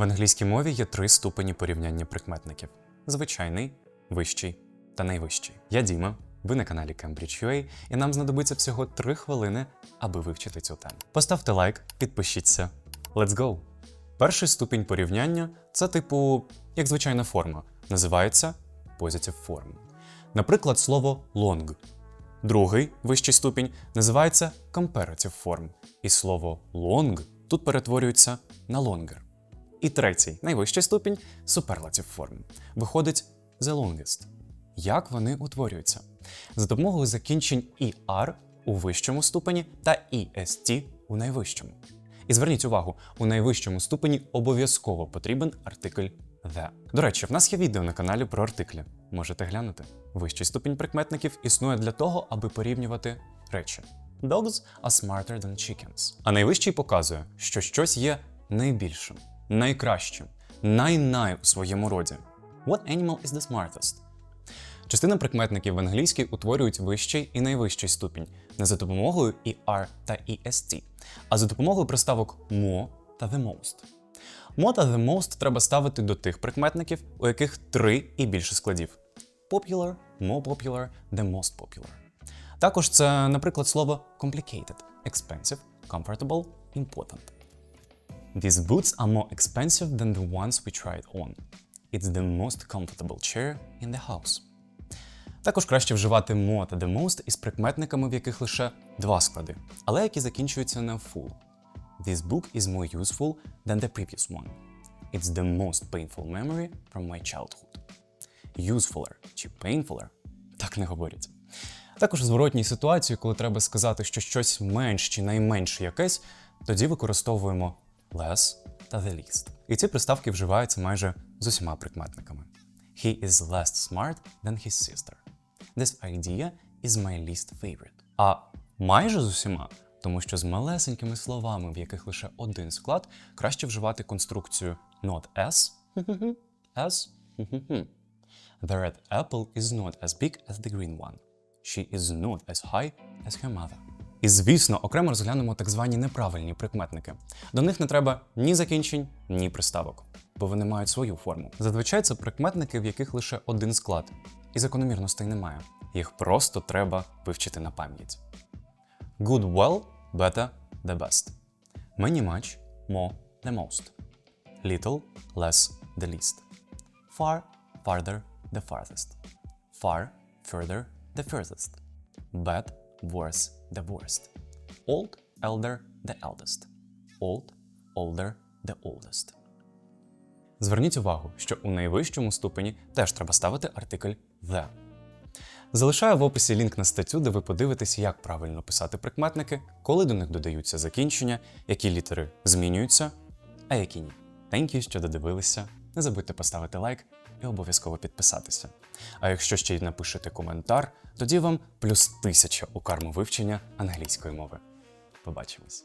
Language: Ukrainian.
В англійській мові є три ступені порівняння прикметників: звичайний, вищий та найвищий. Я Діма, ви на каналі Cambridge.ua, і нам знадобиться всього три хвилини, аби вивчити цю тему. Поставте лайк, підпишіться. Let's go! Перший ступінь порівняння це типу як звичайна форма, називається positive form. Наприклад, слово long. Другий вищий ступінь називається comparative form, і слово long тут перетворюється на longer. І третій, найвищий ступінь superlative form. Виходить the longest. Як вони утворюються? За допомогою закінчень «er» у вищому ступені та «est» у найвищому. І зверніть увагу, у найвищому ступені обов'язково потрібен артикль the. До речі, в нас є відео на каналі про артиклі. Можете глянути. Вищий ступінь прикметників існує для того, аби порівнювати речі. Dogs are smarter than chickens. А найвищий показує, що щось є найбільшим, найкращим, най-най у своєму роді. What animal is the smartest? Частина прикметників в англійській утворюють вищий і найвищий ступінь не за допомогою «er» та «est», а за допомогою приставок more та the most. More та the most треба ставити до тих прикметників, у яких три і більше складів: popular, more popular, the most popular. Також це, наприклад, слово complicated, expensive, comfortable, important. These boots are more expensive than the ones we tried on. It's the most comfortable chair in the house. Також краще вживати mo та the most із прикметниками, в яких лише два склади, але які закінчуються на full. This book is more useful than the previous one. It's the most painful memory from my childhood. Usefuler чи painfuler так не говорять. Також в зворотній ситуації, коли треба сказати, що щось менш чи найменше якесь, тоді використовуємо less та the least. І ці приставки вживаються майже з усіма прикметниками. He is less smart than his sister. This idea is my least favorite. А майже з усіма, тому що з малесенькими словами, в яких лише один склад, краще вживати конструкцію not as, as. The red apple is not as big as the green one. She is not as high as her mother. І звісно, окремо розглянемо так звані неправильні прикметники. До них не треба ні закінчень, ні приставок, бо вони мають свою форму. Зазвичай це прикметники, в яких лише один склад, і закономірностей немає. Їх просто треба вивчити на пам'ять. Good, well, better, the best. Many much, more, the most. Little, less, the least. Far, farther, the farthest. Far, further, the furthest. Bad, worse, the worst. Old, elder, the eldest. Old, older, the oldest. Зверніть увагу, що у найвищому ступені теж треба ставити артикль the. Залишаю в описі лінк на статтю, де ви подивитесь, як правильно писати прикметники, коли до них додаються закінчення, які літери змінюються, а які ні. Thank you, що додивилися. Не забудьте поставити лайк і обов'язково підписатися. А якщо ще й напишете коментар, тоді вам плюс тисяча у карму вивчення англійської мови. Побачимось!